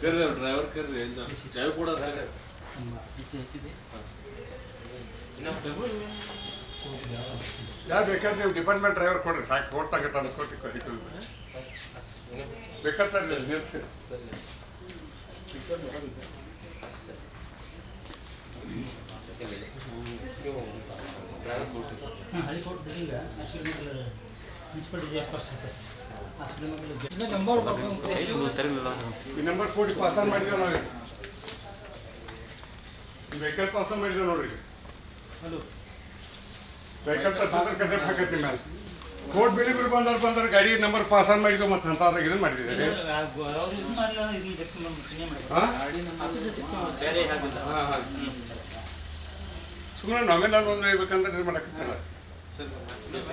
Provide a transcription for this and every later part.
Curry driver ಕರೀರಿ ಎಲ್ಲ ಚಾವಿ ಕೂಡ ಯಾರು ಬೇಕಾದ್ರೆ ನೀವು ಡಿಪಾರ್ಟ್ಮೆಂಟ್ ಡ್ರೈವರ್ ಕೊಡ್ರಿ ಸಾಕು ಕೊಡ್ತಾಗ ತಂದು ಕೊಟ್ಟು ಕೊಟ್ಟು ಬೇಕಾದ್ರೆ ನಿಲ್ಸಿ. ಹಾಂ ಹಳಿ court building first hospital number ಈ ನಂಬರ್ ಪಾಸ್ ಮಾಡಿದ್ವಿ ನಾವು ಈ ವೆಹಿಕಲ್ ಪಾಸ್ ಮಾಡಿದ್ವಿ ನೋಡ್ರಿ ಹಲೋ ವೆಹಿಕಲ್ ತರ್ಸಿದ್ರೆ ಕಟ್ಟೆ ಹಾಕತ್ತಿ ಮೇಲೆ ಕೋರ್ಟ್ ಬಿಳಿ ಬಿಲ್ ಬಂದವ್ರು ಬಂದ್ರೆ ಗಾಡಿ ನಂಬರ್ ಪಾಸ್ ಆನ್ ಮಾಡಿದ್ವಿ ಮತ್ತೆ ಅಂತಾದಾಗ ಇದನ್ನ ಮಾಡಿದ್ದೀರಿ. ಸುಮ್ಮನೆ ನಾವೆಲ್ಲ ಒಂದು ಹೇಳ್ಬೇಕಂದ್ರೆ ಇದು ಮಾಡಕತ್ತಲ್ಲ ಈಗ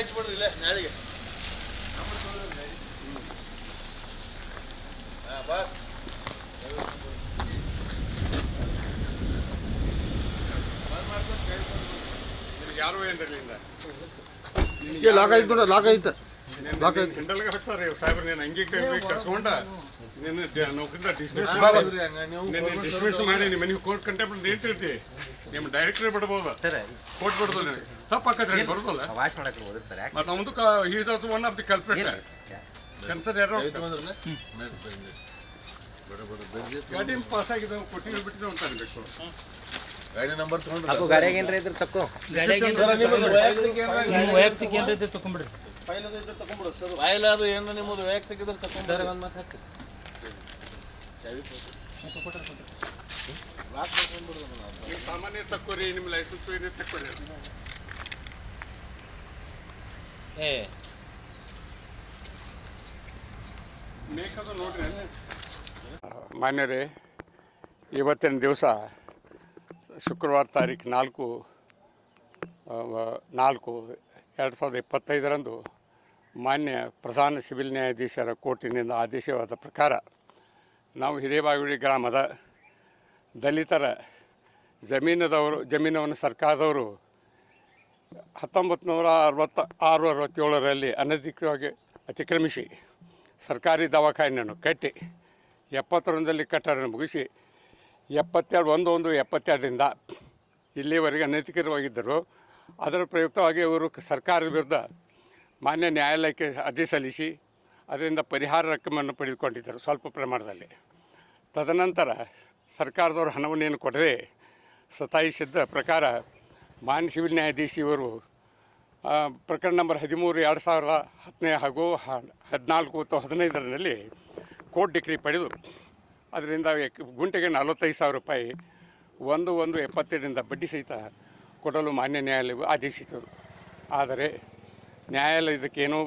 ಹಚ್ಬಿಡ್ರಿ ಇಲ್ಲ ನಾಳೆಗೆ. ಹಾಂ ಬಸ್. ಯಾರು ಏ ಲಾಕ್ ಆಯ್ತು ನೋಡ ಲಾಕ್ ಆಯ್ತು ಡಿಸ್ಮಿಸ್ ಡಿಸ್ಮಿಸ್ ಮಾಡಿ. ನಿಮ್ಮ ಮನೆಗೆ ಕೋರ್ಟ್ ಕಂಟೆಂಪ್ಟ್ ನಿಂತಿರ್ತಿ ನಿಮ್ಮ ಡೈರೆಕ್ಟರ್ ಬಿಡ್ಬೋದು ಕೋರ್ಟ್ ಬಿಡ್ಬೋದು ನಿನಗೆ? ಮತ್ತು he's one of the culprit ಕನ್ಸರ್ ಯಾರು ಗಾಡಿ ಪಾಸ್ ಆಗಿದೆ ಕೊಟ್ಟಿಗೆ ಬಿಟ್ಟಿದ್ದಾವೆ ಅಂತ ಅನ್ಬೇಕು. ಗಾಡಿ ನಂಬರ್ ತಗೊಂಡ್ರಿ ತಕ್ಕೋ. ಗಾಡಿಯಾಗ ಏನ್ರ ಇದ್ರೆ ತಕ್ಕೋ. ವೈಯಕ್ತಿಕ ಏನಾರ ತಗೊಂಬಿಡ್ರಿ ಫೈಲ್ ಅದು ಏನು ನಿಮ್ಮದು ವೈಯಕ್ತಿಕ ಇದ್ರೆ ತಗೊಂಡ್ರೆ ಒಂದು ಮಾತು ಹಾಕಿ ಚಾವಿ ಲಾಕ್ ನಾವು ಸಾಮಾನ್ಯ ತಕ್ಕೋರಿ ನಿಮ್ಮ ಲೈಸೆನ್ಸ್ ಏನೇ ತಕ್ಕೋರಿ. ಏ. ಬೇಕದು ನೋಡ್ರಿ. ಮಾನ್ಯರೇ ಇವತ್ತಿನ ದಿವಸ ಶುಕ್ರವಾರ ತಾರೀಕು ನಾಲ್ಕು ನಾಲ್ಕು ಎರಡು ಸಾವಿರದ ಇಪ್ಪತ್ತೈದರಂದು ಮಾನ್ಯ ಪ್ರಧಾನ ಸಿವಿಲ್ ನ್ಯಾಯಾಧೀಶರ ಕೋರ್ಟಿನಿಂದ ಆದೇಶವಾದ ಪ್ರಕಾರ ನಾವು ಹಿರೇಬಾಗುಡಿ ಗ್ರಾಮದ ದಲಿತರ ಜಮೀನದವರು, ಜಮೀನವನ್ನು ಸರ್ಕಾರದವರು ಹತ್ತೊಂಬತ್ತು ನೂರ ಅರವತ್ತ ಆರು ಅರವತ್ತೇಳರಲ್ಲಿ ಅನಧಿಕೃತವಾಗಿ ಅತಿಕ್ರಮಿಸಿ ಸರ್ಕಾರಿ ದವಾಖಾನೆಯನ್ನು ಕಟ್ಟಿ ಎಪ್ಪತ್ತೊಂದರಲ್ಲಿ ಕಟ್ಟಡ ಮುಗಿಸಿ ಎಪ್ಪತ್ತೆರಡು ಒಂದು ಒಂದು ಎಪ್ಪತ್ತೆರಡರಿಂದ ಇಲ್ಲಿವರೆಗೆ ಅನಧಿಕೃತವಾಗಿದ್ದರು ಅದರ ಪ್ರಯುಕ್ತವಾಗಿ ಇವರು ಸರ್ಕಾರದ ವಿರುದ್ಧ ಮಾನ್ಯ ನ್ಯಾಯಾಲಯಕ್ಕೆ ಅರ್ಜಿ ಸಲ್ಲಿಸಿ ಅದರಿಂದ ಪರಿಹಾರ ರಕ್ಕಮನ್ನು ಪಡೆದುಕೊಂಡಿದ್ದರು ಸ್ವಲ್ಪ ಪ್ರಮಾಣದಲ್ಲಿ. ತದನಂತರ ಸರ್ಕಾರದವರು ಹಣವನ್ನೇನು ಕೊಡದೆ ಸತಾಯಿಸಿದ್ದ ಪ್ರಕಾರ ಮಾನ್ಯ ಸಿವಿಲ್ ನ್ಯಾಯಾಧೀಶಿಯವರು ಪ್ರಕರಣ ನಂಬರ್ ಹದಿಮೂರು ಎರಡು ಸಾವಿರದ ಹತ್ತನೇ ಹಾಗೂ ಹದಿನಾಲ್ಕು ಅಥವಾ ಹದಿನೈದರಲ್ಲಿ ಕೋರ್ಟ್ ಡಿಗ್ರಿ ಪಡೆದು ಅದರಿಂದ ಗುಂಟೆಗೆ ನಲವತ್ತೈದು ಸಾವಿರ ರೂಪಾಯಿ ಒಂದು ಒಂದು ಎಪ್ಪತ್ತೆರಡರಿಂದ ಬಡ್ಡಿ ಸಹಿತ ಕೊಡಲು ಮಾನ್ಯ ನ್ಯಾಯಾಲಯವು ಆದೇಶಿಸಿತು. ಆದರೆ ನ್ಯಾಯಾಲಯ ಇದಕ್ಕೇನು,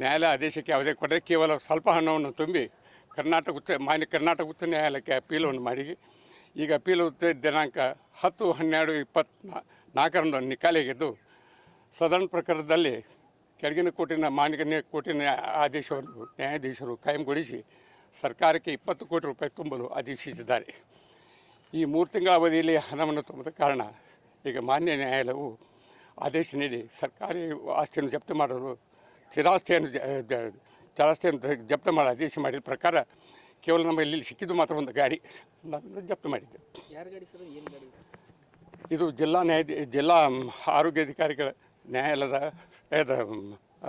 ನ್ಯಾಯಾಲಯ ಆದೇಶಕ್ಕೆ ಯಾವುದೇ ಕೊಡದೆ ಕೇವಲ ಸ್ವಲ್ಪ ಹಣವನ್ನು ತುಂಬಿ ಕರ್ನಾಟಕ ಉಚ್ಚ, ಮಾನ್ಯ ಕರ್ನಾಟಕ ಉಚ್ಚ ನ್ಯಾಯಾಲಯಕ್ಕೆ ಅಪೀಲನ್ನು ಮಾಡಿ. ಈಗ ಅಪೀಲು ದಿನಾಂಕ ಹತ್ತು ಹನ್ನೆರಡು ಇಪ್ಪತ್ನಾ ನಾಲ್ಕರಂದು ನಿಕಾಲಿಗೆದ್ದು ಸದನ ಪ್ರಕರಣದಲ್ಲಿ ಕೆಳಗಿನ ಕೋಟಿನ ಮಾನ್ಯ ಕೋಟಿನ ಆದೇಶವನ್ನು ನ್ಯಾಯಾಧೀಶರು ಕಾಯಂಗೊಳಿಸಿ ಸರ್ಕಾರಕ್ಕೆ ಇಪ್ಪತ್ತು ಕೋಟಿ ರೂಪಾಯಿ ತುಂಬಲು ಆದೇಶಿಸಿದ್ದಾರೆ. ಈ ಮೂರು ತಿಂಗಳ ಅವಧಿಯಲ್ಲಿ ಹಣವನ್ನು ತುಂಬದ ಕಾರಣ ಈಗ ಮಾನ್ಯ ನ್ಯಾಯಾಲಯವು ಆದೇಶ ನೀಡಿ ಸರ್ಕಾರಿ ಆಸ್ತಿಯನ್ನು ಜಪ್ತಿ ಮಾಡಲು ಸ್ಥಿರಾಸ್ತಿಯನ್ನು ದ- ಜಪ್ತಿ ಮಾಡಲು ಆದೇಶ ಮಾಡಿದ ಪ್ರಕಾರ ಕೇವಲ ನಮ್ಮ ಇಲ್ಲಿ ಸಿಕ್ಕಿದ್ದು ಮಾತ್ರ ಒಂದು ಗಾಡಿ. ನಾನು ಜಪ್ತಿ ಮಾಡಿದ್ದೆ. ಇದು? ಜಿಲ್ಲಾ ನ್ಯಾಯ ಜಿಲ್ಲಾ ಆರೋಗ್ಯಾಧಿಕಾರಿಗಳ ನ್ಯಾಯಾಲಯದ ಇದು, ಆ,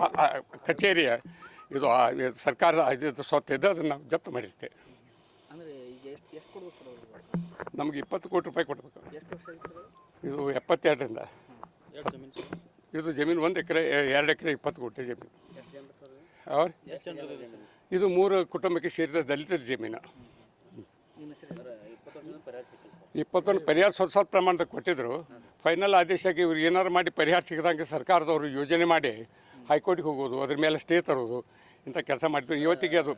ಆ, ಆ, ಕಚೇರಿಯ ಇದು ಸರ್ಕಾರದ ಇದು ಸ್ವತ್ತು ಇದೆ ಅದನ್ನು ನಾವು ಜಪ್ತು ಮಾಡಿರ್ತೇವೆ. ನಮಗೆ ಇಪ್ಪತ್ತು ಕೋಟಿ ರೂಪಾಯಿ ಕೊಡಬೇಕು. ಇದು ಎಪ್ಪತ್ತೆರಡರಿಂದ. ಇದು ಜಮೀನು ಒಂದು ಎಕರೆ ಎರಡು ಎಕರೆ ಇಪ್ಪತ್ತು ಕೋಟಿ ಜಮೀನು. ಅವ್ರ? ಇದು ಮೂರು ಕುಟುಂಬಕ್ಕೆ ಸೇರಿದ ದಲಿತರ ಜಮೀನು. ಇಪ್ಪತ್ತೊಂದು ಪರಿಹಾರ ಸ್ವಲ್ಪ ಸ್ವಲ್ಪ ಪ್ರಮಾಣದಾಗ ಕೊಟ್ಟಿದ್ರು. ಫೈನಲ್ ಆದೇಶಕ್ಕೆ ಇವ್ರು ಏನಾರು ಮಾಡಿ ಪರಿಹಾರ ಸಿಗದಂಗೆ ಸರ್ಕಾರದವರು ಯೋಜನೆ ಮಾಡಿ ಹೈಕೋರ್ಟಿಗೆ ಹೋಗೋದು, ಅದ್ರ ಮೇಲೆ ಸ್ಟೇ ತರೋದು, ಇಂಥ ಕೆಲಸ ಮಾಡ್ತೀವಿ ಇವತ್ತಿಗೆ ಅದು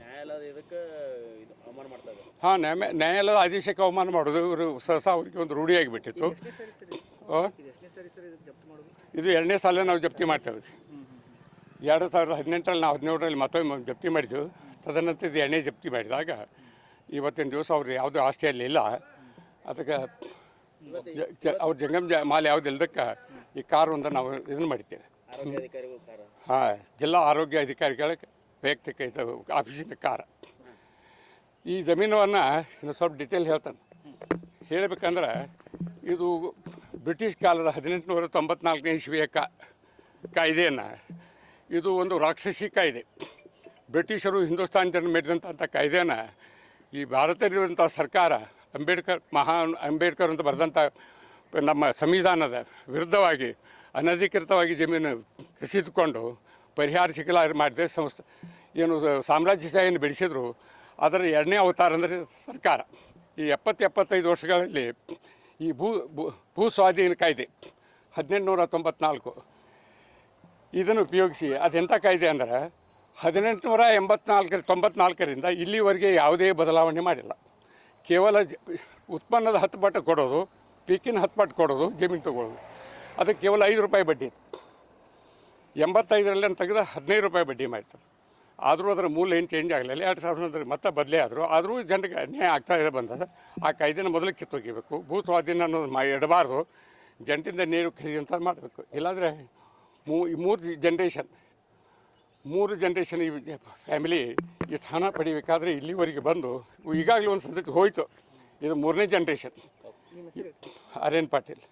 ನ್ಯಾಯಾಲಯದ ಇದಕ್ಕೆ ಇದು ಅವಮಾನ ಮಾಡ್ತಾ ಇದ್ದಾರೆ ಹಾಂ ನ್ಯಾಯ ನ್ಯಾಯಾಲಯದ ಆದೇಶಕ್ಕೆ ಅವಮಾನ ಮಾಡೋದು ಇವರು ಸಹಸ ಅವರಿಗೆ ಒಂದು ರೂಢಿಯಾಗಿ ಬಿಟ್ಟಿತ್ತು ಇದು ಎರಡನೇ ಸಾಲ ನಾವು ಜಪ್ತಿ ಮಾಡ್ತೇವೆ ಎರಡು ಸಾವಿರದ ಹದಿನೆಂಟರಲ್ಲಿ ನಾವು ಹದಿನೇಳರಲ್ಲಿ ಮತ್ತೊಮ್ಮೆ ಜಪ್ತಿ ಮಾಡಿದ್ದೆವು ತದನಂತರ ಇದು ಎಣ್ಣೆ ಜಪ್ತಿ ಮಾಡಿದಾಗ ಇವತ್ತಿನ ದಿವಸ ಅವ್ರು ಯಾವುದೂ ಆಸ್ತಿಯಲ್ಲಿ ಇಲ್ಲ. ಅದಕ್ಕೆ ಅವ್ರ ಜಂಗಮ್ ಜ ಮಾಲೆ ಯಾವ್ದು ಇಲ್ದಕ್ಕೆ ಈ ಕಾರು ಒಂದು ನಾವು ಇದನ್ನು ಮಾಡಿದ್ದೇವೆ. ಹಾಂ ಜಿಲ್ಲಾ ಆರೋಗ್ಯ ಅಧಿಕಾರಿಗಳ ವೈಯಕ್ತಿಕ ಇದು ಆಫೀಸಿನ ಕಾರ. ಈ ಜಮೀನನ್ನು ಇನ್ನು ಸ್ವಲ್ಪ ಡಿಟೇಲ್ ಹೇಳ್ತಾನೆ. ಹೇಳಬೇಕಂದ್ರೆ ಇದು ಬ್ರಿಟಿಷ್ ಕಾಲದ ಹದಿನೆಂಟುನೂರ ತೊಂಬತ್ನಾಲ್ಕನೇ ಇಸ್ವಿಯ ಕಾಯ್ದೆಯನ್ನು ಇದು ಒಂದು ರಾಕ್ಷಸಿ ಕಾಯ್ದೆ. ಬ್ರಿಟಿಷರು ಹಿಂದೂಸ್ತಾನ್ ಜನ ಮೇಡಿದಂಥ ಕಾಯ್ದೆನ ಈ ಭಾರತದಲ್ಲಿರುವಂಥ ಸರ್ಕಾರ ಅಂಬೇಡ್ಕರ್ ಮಹಾನ್ ಅಂಬೇಡ್ಕರ್ ಅಂತ ಬರೆದಂಥ ನಮ್ಮ ಸಂವಿಧಾನದ ವಿರುದ್ಧವಾಗಿ ಅನಧಿಕೃತವಾಗಿ ಜಮೀನು ಕಸಿದುಕೊಂಡು ಪರಿಹಾರ ಸಿಗಲಾರ ಮಾಡಿದೆ ಸಂಸ್ಥೆ. ಏನು ಸಾಮ್ರಾಜ್ಯಶಾಹಿಯನ್ನು ಬೆಳೆಸಿದ್ರು ಅದರ ಎರಡನೇ ಅವತಾರ ಅಂದರೆ ಸರ್ಕಾರ. ಈ ಎಪ್ಪತ್ತು ಎಪ್ಪತ್ತೈದು ವರ್ಷಗಳಲ್ಲಿ ಈ ಭೂ, ಭೂ- ಸ್ವಾಧೀನ ಕಾಯ್ದೆ ಹದಿನೆಂಟುನೂರ ತೊಂಬತ್ನಾಲ್ಕು. ಇದನ್ನು ಉಪಯೋಗಿಸಿ ಅದೆಂಥ ಕಾಯ್ದೆ ಅಂದ್ರೆ ಹದಿನೆಂಟುನೂರ ಎಂಬತ್ನಾಲ್ಕರ ತೊಂಬತ್ನಾಲ್ಕರಿಂದ ಇಲ್ಲಿವರೆಗೆ ಯಾವುದೇ ಬದಲಾವಣೆ ಮಾಡಿಲ್ಲ. ಕೇವಲ ಉತ್ಪನ್ನದ ಹತ್ತು ಪಟ್ಟು ಕೊಡೋದು, ಪೀಕಿನ ಹತ್ತು ಪಟ್ಟು ಕೊಡೋದು, ಜಮೀನು ತೊಗೊಳ್ಳೋದು. ಅದಕ್ಕೆ ಕೇವಲ ಐದು ರೂಪಾಯಿ ಬಡ್ಡಿ. ಎಂಬತ್ತೈದರಲ್ಲಿ ತೆಗೆದು ಹದಿನೈದು ರೂಪಾಯಿ ಬಡ್ಡಿ ಮಾಡ್ತಾರೆ ಆದರೂ ಅದರ ಮೂಲ ಏನು ಚೇಂಜ್ ಆಗಲಿಲ್ಲ. ಎರಡು ಸಾವಿರದ ಮತ್ತೆ ಬದಲೇ ಆದರೂ. ಆದರೂ ಜನರಿಗೆ ಅನ್ಯಾಯ ಆಗ್ತಾ ಇದೆ ಬಂದದ ಆ ಕಾಯ್ದೆನ ಮೊದಲು ಕಿತ್ತೊಗಿಬೇಕು ಭೂ ಸ್ವಾಧೀನ ಅನ್ನೋದು ಮಾ ಇಡಬಾರ್ದು. ಜಂಟಿಂದ ನೀರು ಖರೀದಂತ ಮಾಡಬೇಕು. ಇಲ್ಲಾಂದರೆ ಮೂ ಈ ಮೂರು ಜನ್ರೇಷನ್ ಮೂರು ಜನ್ರೇಷನ್ ಈ ಫ್ಯಾಮಿಲಿ ಈ ಹಣ ಪಡಿಬೇಕಾದ್ರೆ ಇಲ್ಲಿವರೆಗೆ ಬಂದು ಈಗಾಗಲೇ ಒಂದು ಸದ್ಯಕ್ಕೆ ಹೋಯಿತು. ಇದು ಮೂರನೇ ಜನ್ರೇಷನ್ ಆರ್ಯನ್ ಪಾಟೀಲ್.